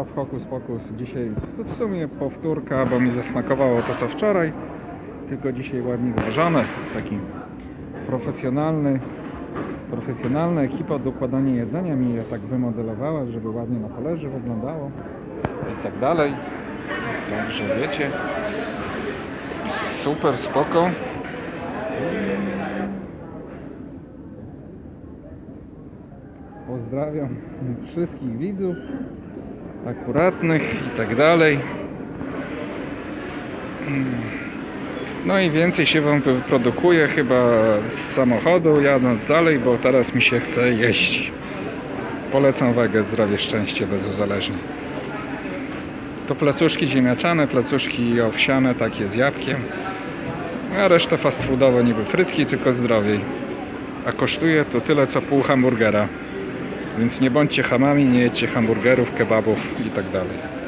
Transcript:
a w Hokus Pokus dzisiaj to w sumie powtórka, bo mi zasmakowało to co wczoraj, tylko dzisiaj ładnie uważane, taki profesjonalny, profesjonalna ekipa do układania jedzenia mi je tak wymodelowała, żeby ładnie na talerzu wyglądało i tak dalej. Także wiecie, super spoko. Pozdrawiam wszystkich widzów, akuratnych i tak dalej. No i więcej się Wam wyprodukuje chyba z samochodu jadąc dalej, bo teraz mi się chce jeść. Polecam wagę, zdrowie, szczęście, bezuzależnie. To placuszki ziemniaczane, placuszki owsiane, takie z jabłkiem. A reszta fast foodowe, niby frytki, tylko zdrowiej. A kosztuje to tyle co pół hamburgera. Więc nie bądźcie hamami, nie jedźcie hamburgerów, kebabów i tak dalej.